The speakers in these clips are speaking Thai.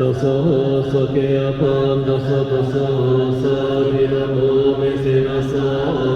Tasa sa ke apan, tasa tasa sa vinamo me se nasa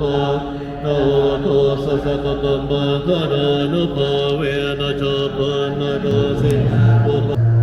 ปนโอทุสสะกปมะคะนะนุาเวนะโชปนะโดสิอุป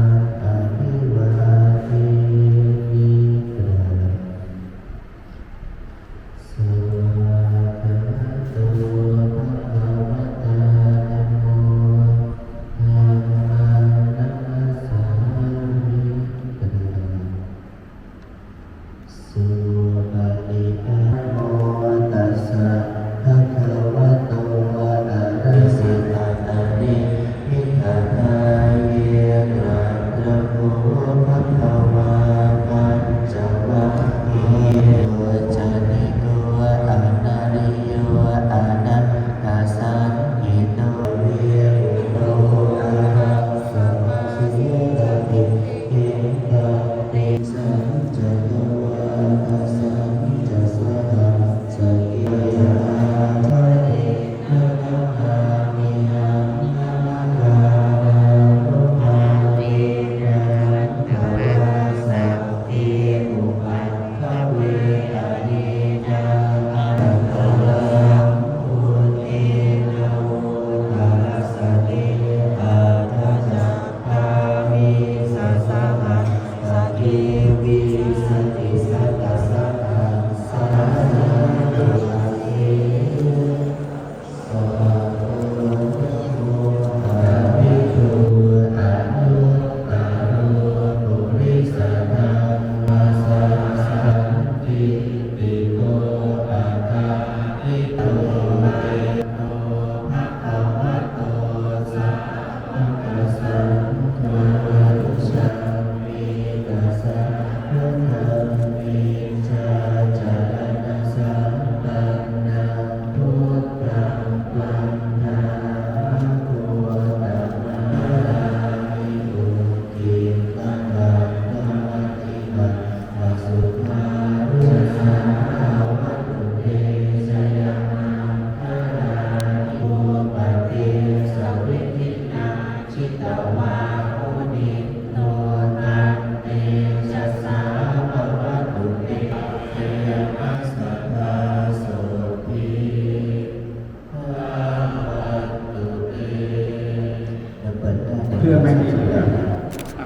เพื่อไม่เชื่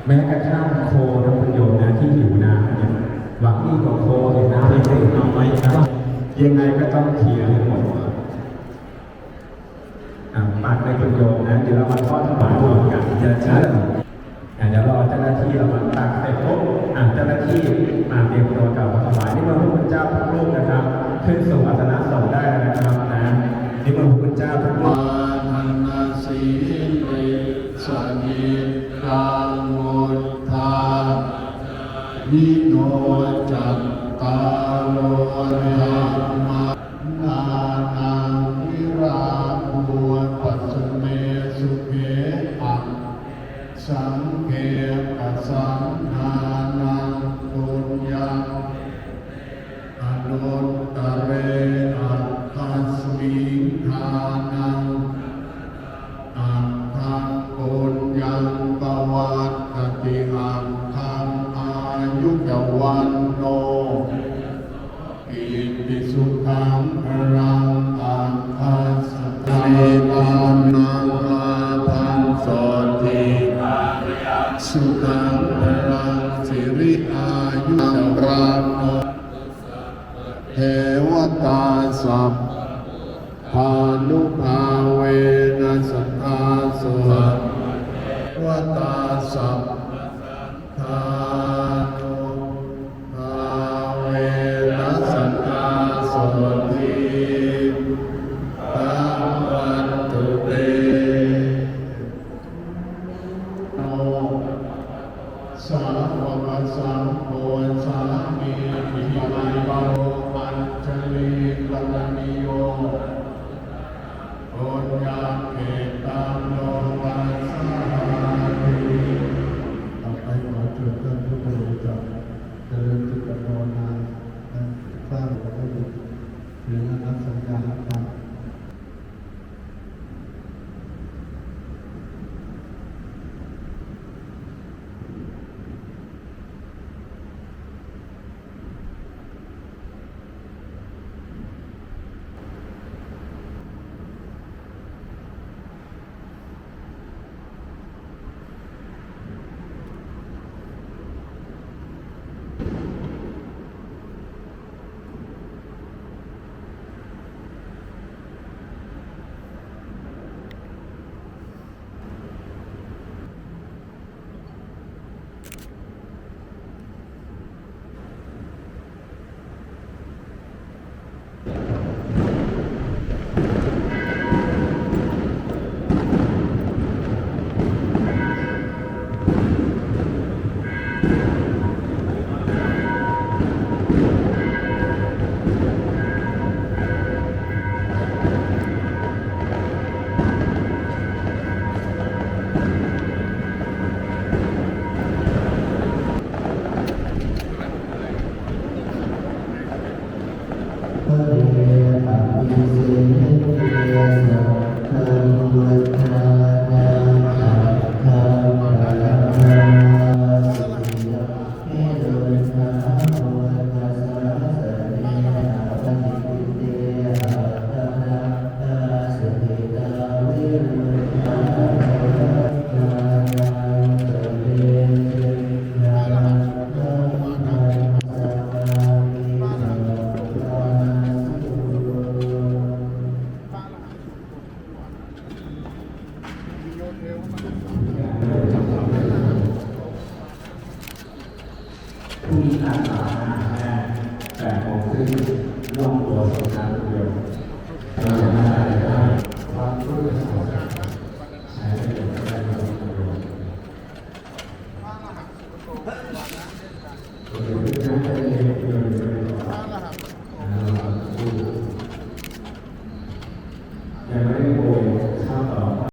แม้กระทั่งโคนะคุณโยมนะที่หิวน้ำเนี่ยหวังนี่ก็โคเห็นน้ไว้น้ยังไงก็ต้องเขียนหมด ที่เราตักเสร็จปุ๊บอ่านเจ้าหน้าที่มาเตรียมตัวกับถวายนี่มาพระคุณเจ้าทุกรูปนะครับ ขึ้นสู่อาสนะสงได้นะครับนะนี่มาพระคุณเจ้าทุกรูปทันิโนจัตตาโลรร สังหานังปุญญาอนุตตเรอัตถัสมิงทานังอัตถังปุญญังปวัตติอัตถังอายุยวันโนอิติสุขัง อายุรันเทวตาสัมพานุภาเวนัสตาสวัวตาสัม